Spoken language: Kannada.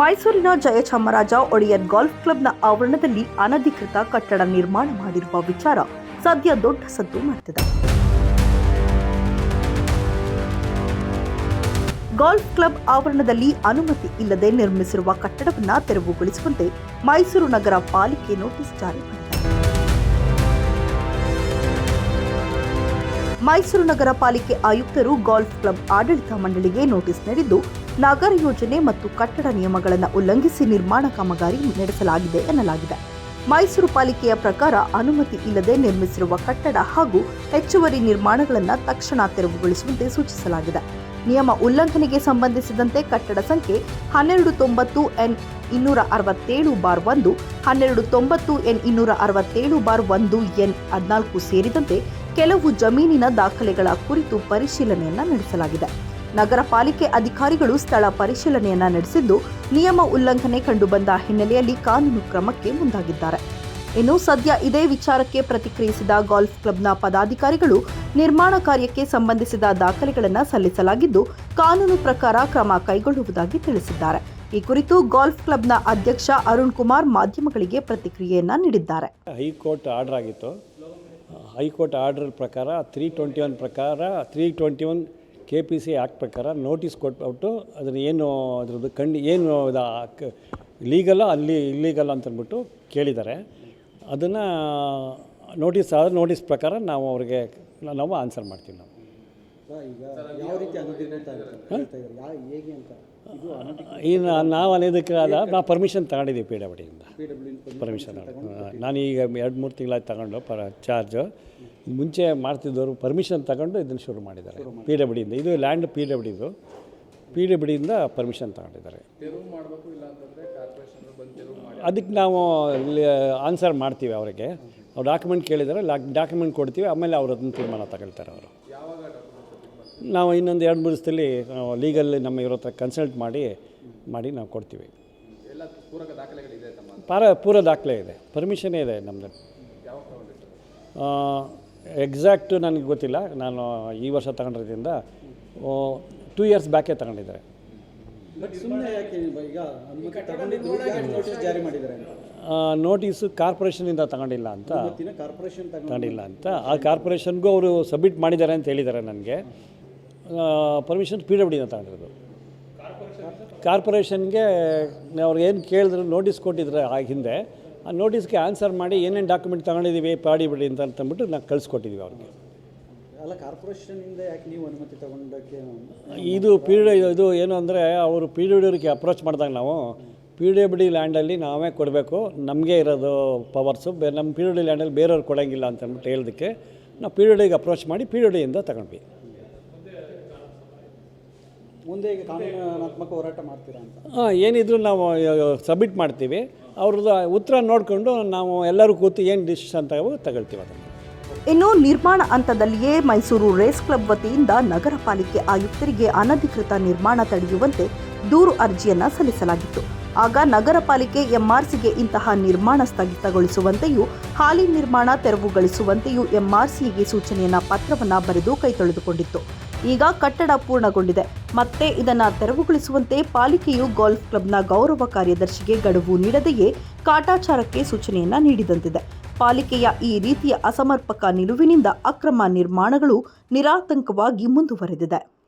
ಮೈಸೂರಿನ ಜಯಚಾಮರಾಜ ಒಡೆಯರ್ ಗಾಲ್ಫ್ ಕ್ಲಬ್ನ ಆವರಣದಲ್ಲಿ ಅನಧಿಕೃತ ಕಟ್ಟಡ ನಿರ್ಮಾಣ ಮಾಡಿರುವ ವಿಚಾರ ಸದ್ಯ ದೊಡ್ಡ ಸದ್ದು ಮಾಡ್ತಿದೆ. ಗಾಲ್ಫ್ ಕ್ಲಬ್ ಆವರಣದಲ್ಲಿ ಅನುಮತಿ ಇಲ್ಲದೆ ನಿರ್ಮಿಸಿರುವ ಕಟ್ಟಡವನ್ನು ತೆರವುಗೊಳಿಸುವಂತೆ ಮೈಸೂರು ನಗರ ಪಾಲಿಕೆ ನೋಟಿಸ್ ಜಾರಿ ಮಾಡಿದೆ. ಮೈಸೂರು ನಗರ ಪಾಲಿಕೆ ಆಯುಕ್ತರು ಗಾಲ್ಫ್ ಕ್ಲಬ್ ಆಡಳಿತ ಮಂಡಳಿಗೆ ನೋಟಿಸ್ ನೀಡಿದ್ದು ನಗರ ಯೋಜನೆ ಮತ್ತು ಕಟ್ಟಡ ನಿಯಮಗಳನ್ನು ಉಲ್ಲಂಘಿಸಿ ನಿರ್ಮಾಣ ಕಾಮಗಾರಿ ನಡೆಸಲಾಗಿದೆ ಎನ್ನಲಾಗಿದೆ. ಮೈಸೂರು ಪಾಲಿಕೆಯ ಪ್ರಕಾರ ಅನುಮತಿ ಇಲ್ಲದೆ ನಿರ್ಮಿಸಿರುವ ಕಟ್ಟಡ ಹಾಗೂ ಹೆಚ್ಚುವರಿ ನಿರ್ಮಾಣಗಳನ್ನು ತಕ್ಷಣ ತೆರವುಗೊಳಿಸುವಂತೆ ಸೂಚಿಸಲಾಗಿದೆ. ನಿಯಮ ಉಲ್ಲಂಘನೆಗೆ ಸಂಬಂಧಿಸಿದಂತೆ ಕಟ್ಟಡ ಸಂಖ್ಯೆ ಹನ್ನೆರಡು ತೊಂಬತ್ತು ಎನ್ ಇನ್ನೂರ ಅರವತ್ತೇಳು ಬಾರ್ ಒಂದು, ಹನ್ನೆರಡು ತೊಂಬತ್ತು ಎನ್ ಇನ್ನೂರ ಅರವತ್ತೇಳು ಬಾರ್ ಒಂದು ಎನ್ ಹದಿನಾಲ್ಕು ಸೇರಿದಂತೆ ಕೆಲವು ಜಮೀನಿನ ದಾಖಲೆಗಳ ಕುರಿತು ಪರಿಶೀಲನೆಯನ್ನು ನಡೆಸಲಾಗಿದೆ. ನಗರ ಪಾಲಿಕೆ ಅಧಿಕಾರಿಗಳು ಸ್ಥಳ ಪರಿಶೀಲನೆಯನ್ನ ನಡೆಸಿದ್ದು, ನಿಯಮ ಉಲ್ಲಂಘನೆ ಕಂಡುಬಂದ ಹಿನ್ನೆಲೆಯಲ್ಲಿ ಕಾನೂನು ಕ್ರಮಕ್ಕೆ ಮುಂದಾಗಿದ್ದಾರೆ. ಇನ್ನು ಸದ್ಯ ಇದೇ ವಿಚಾರಕ್ಕೆ ಪ್ರತಿಕ್ರಿಯಿಸಿದ ಗಾಲ್ಫ್ ಕ್ಲಬ್ನ ಪದಾಧಿಕಾರಿಗಳು, ನಿರ್ಮಾಣ ಕಾರ್ಯಕ್ಕೆ ಸಂಬಂಧಿಸಿದ ದಾಖಲೆಗಳನ್ನು ಸಲ್ಲಿಸಲಾಗಿದ್ದು, ಕಾನೂನು ಪ್ರಕಾರ ಕ್ರಮ ಕೈಗೊಳ್ಳುವುದಾಗಿ ತಿಳಿಸಿದ್ದಾರೆ. ಈ ಕುರಿತು ಗಾಲ್ಫ್ ಕ್ಲಬ್ನ ಅಧ್ಯಕ್ಷ ಅರುಣ್ ಕುಮಾರ್ ಮಾಧ್ಯಮಗಳಿಗೆ ಪ್ರತಿಕ್ರಿಯೆಯನ್ನ ನೀಡಿದ್ದಾರೆ. ಹೈಕೋರ್ಟ್ ಆರ್ಡರ್ ಆಗಿತ್ತು. ಹೈಕೋರ್ಟ್ ಆರ್ಡರ್ ಪ್ರಕಾರ ತ್ರೀ ಟ್ವೆಂಟಿ ಒನ್ ಪ್ರಕಾರ three twenty one K P C act ಪ್ರಕಾರ ನೋಟಿಸ್ ಕೊಟ್ಬಿಟ್ಟು ಅದನ್ನು ಏನು ಅದ್ರದ್ದು ಕಂಡು ಏನು ಇದು ಲೀಗಲ್ಲ ಅಲ್ಲಿ ಇಲ್ಲೀಗಲ್ಲ ಅಂತಂದ್ಬಿಟ್ಟು ಕೇಳಿದ್ದಾರೆ. ಅದನ್ನು ನೋಟಿಸ್ ಆದ ನೋಟಿಸ್ ಪ್ರಕಾರ ನಾವು ಅವ್ರಿಗೆ ನಾವು ಆನ್ಸರ್ ಮಾಡ್ತೀವಿ ನಾವು. ಇನ್ನು ನಾವು ಅನಧಿಕೃತ ನಾವು ಪರ್ಮಿಷನ್ ತಗೊಂಡಿದ್ದೀವಿ ಪಿ ಡಬ್ಲ್ಯೂ ಇಂದ. ಪಿ ಡಬ್ಲ್ಯೂ ಪರ್ಮಿಷನ್ ನಾನು ಈಗ ಎರಡು ಮೂರು ತಿಂಗಳಾಗಿ ತಗೊಂಡು ಪರ ಚಾರ್ಜು ಮುಂಚೆ ಮಾಡ್ತಿದ್ದವರು ಪರ್ಮಿಷನ್ ತಗೊಂಡು ಇದನ್ನು ಶುರು ಮಾಡಿದ್ದಾರೆ. ಪಿ ಡಬ್ಲ್ಯೂ ಇಂದ. ಇದು ಲ್ಯಾಂಡ್ ಪಿ ಡಬ್ಲ್ಯೂದು ಪಿ ಇಂದ ಪರ್ಮಿಷನ್ ತಗೊಂಡಿದ್ದಾರೆ. ಅದಕ್ಕೆ ನಾವು ಆನ್ಸರ್ ಮಾಡ್ತೀವಿ ಅವರಿಗೆ. ಅವ್ರು ಡಾಕ್ಯುಮೆಂಟ್ ಕೇಳಿದರೆ ಡಾಕ್ಯುಮೆಂಟ್ ಕೊಡ್ತೀವಿ ಆಮೇಲೆ ಅವ್ರು ಅದನ್ನು ತೀರ್ಮಾನ ತಗೊಳ್ತಾರೆ ಅವರು. ನಾವು ಇನ್ನೊಂದು ಎರಡು ಮೂರು ದಿವಸದಲ್ಲಿ ಲೀಗಲ್ಲಿ ನಮ್ಮ ಇವ್ರ ಹತ್ರ ಕನ್ಸಲ್ಟ್ ಮಾಡಿ ಮಾಡಿ ನಾವು ಕೊಡ್ತೀವಿ. ಪಾರ ಪೂರ ದಾಖಲೆ ಇದೆ. ಪರ್ಮಿಷನ್ ಇದೆ ನಮ್ಮದು ಎಕ್ಸಾಕ್ಟು ನನಗೆ ಗೊತ್ತಿಲ್ಲ. ನಾನು ಈ ವರ್ಷ ತಗೊಂಡಿರೋದ್ರಿಂದ ಟೂ ಇಯರ್ಸ್ ಬ್ಯಾಕೇ ತಗೊಂಡಿದ್ದಾರೆ. ನೋಟಿಸ್ ಜಾರಿ ಮಾಡಿದ್ದಾರೆ ಅಂತ? ನೋಟಿಸು ಕಾರ್ಪೊರೇಷನಿಂದ ತಗೊಂಡಿಲ್ಲ ಅಂತ. ಕಾರ್ಪೊರೇಷನ್ ತಗೊಂಡಿಲ್ಲ ಅಂತ. ಆ ಕಾರ್ಪೊರೇಷನ್ಗೂ ಅವರು ಸಬ್ಮಿಟ್ ಮಾಡಿದ್ದಾರೆ ಅಂತ ಹೇಳಿದ್ದಾರೆ ನನಗೆ. ಪರ್ಮಿಷನ್ ಪಿ ಡಬ್ಲ್ಯೂನ ತಗೊಂಡಿರೋದು. ಕಾರ್ಪೊರೇಷನ್ಗೆ ಅವ್ರು ಏನು ಕೇಳಿದ್ರು ನೋಟಿಸ್ ಕೊಟ್ಟಿದ್ರೆ ಆ ಹಿಂದೆ. ಆ ನೋಟಿಸ್ಗೆ ಆನ್ಸರ್ ಮಾಡಿ ಏನೇನು ಡಾಕ್ಯುಮೆಂಟ್ ತಗೊಂಡಿದ್ದೀವಿ ಪಾಡಿ ಬಿಡಿ ಅಂತ ಅಂತಂದ್ಬಿಟ್ಟು ನಾವು ಕಳಿಸ್ಕೊಟ್ಟಿದ್ದೀವಿ ಅವ್ರಿಗೆ. ಅಲ್ಲ ಕಾರ್ಪೊರೇಷನಿಂದ ಯಾಕೆ ನೀವು ಅನುಮತಿ ತಗೊಂಡಕ್ಕೆ ಇದು ಪಿ ಡಿ ಇದು ಏನು ಅಂದರೆ ಅವರು ಪಿ ಡಿ ಡಿಯವ್ರಿಗೆ ಅಪ್ರೋಚ್ ಮಾಡಿದಾಗ ನಾವು ಪಿ ಡಿ ಬಿ ಡಿ ಲ್ಯಾಂಡಲ್ಲಿ ನಾವೇ ಕೊಡಬೇಕು ನಮಗೆ ಇರೋದು ಪವರ್ಸು ಬೇ ನಮ್ಮ ಪಿ ಡಿ ಡಿ ಲ್ಯಾಂಡಲ್ಲಿ ಬೇರೆಯವ್ರು ಕೊಡೋಂಗಿಲ್ಲ ಅಂತಂದ್ಬಿಟ್ಟು ಹೇಳೋದಕ್ಕೆ ನಾವು ಪಿ ಡಿ ಡಿಗೆ ಅಪ್ರೋಚ್ ಮಾಡಿ ಪಿ ಡಿ ಡಿಯಿಂದ ತಗೊಂಡ್ವಿ. ಮುಂದೆ ಈಗ ಕಾನೂನಾತ್ಮಕ ಹೋರಾಟ ಮಾಡ್ತೀರಾ ಅಂತ. ಹಾಂ ಏನಿದ್ರು ನಾವು ಸಬ್ಮಿಟ್ ಮಾಡ್ತೀವಿ. ಅವ್ರದ್ದು ಉತ್ತರ ನೋಡಿಕೊಂಡು ನಾವು ಎಲ್ಲರೂ ಕೂತು ಏನು ಡಿಸಿಷನ್ ಅಂತ ತಗೊಳ್ತೀವಿ ಅದನ್ನು. ಇನ್ನು ನಿರ್ಮಾಣ ಹಂತದಲ್ಲಿಯೇ ಮೈಸೂರು ರೇಸ್ ಕ್ಲಬ್ ವತಿಯಿಂದ ನಗರ ಪಾಲಿಕೆ ಆಯುಕ್ತರಿಗೆ ಅನಧಿಕೃತ ನಿರ್ಮಾಣ ತಡೆಯುವಂತೆ ದೂರು ಅರ್ಜಿಯನ್ನ ಸಲ್ಲಿಸಲಾಗಿತ್ತು. ಆಗ ನಗರ ಪಾಲಿಕೆ ಎಂಆರ್ಸಿಗೆ ಇಂತಹ ನಿರ್ಮಾಣ ಸ್ಥಗಿತಗೊಳಿಸುವಂತೆಯೂ ಹಾಲಿ ನಿರ್ಮಾಣ ತೆರವುಗೊಳಿಸುವಂತೆಯೂ ಎಂಆರ್ಸಿಗೆ ಸೂಚನೆಯನ್ನ ಪತ್ರವನ್ನ ಬರೆದು ಕೈತೊಳೆದುಕೊಂಡಿತ್ತು ಈಗ ಕಟ್ಟಡ ಪೂರ್ಣಗೊಂಡಿದೆ. ಮತ್ತೆ ಇದನ್ನು ತೆರವುಗೊಳಿಸುವಂತೆ ಪಾಲಿಕೆಯು ಗಾಲ್ಫ್ ಕ್ಲಬ್ನ ಗೌರವ ಕಾರ್ಯದರ್ಶಿಗೆ ಗಡುವು ನೀಡದೆಯೇ ಕಾಟಾಚಾರಕ್ಕೆ ಸೂಚನೆಯನ್ನ ನೀಡಿದಂತಿದೆ. ಪಾಲಿಕೆಯ ಈ ರೀತಿಯ ಅಸಮರ್ಪಕ ನಿಲುವಿನಿಂದ ಅಕ್ರಮ ನಿರ್ಮಾಣಗಳು ನಿರಾತಂಕವಾಗಿ ಮುಂದುವರೆದಿದೆ.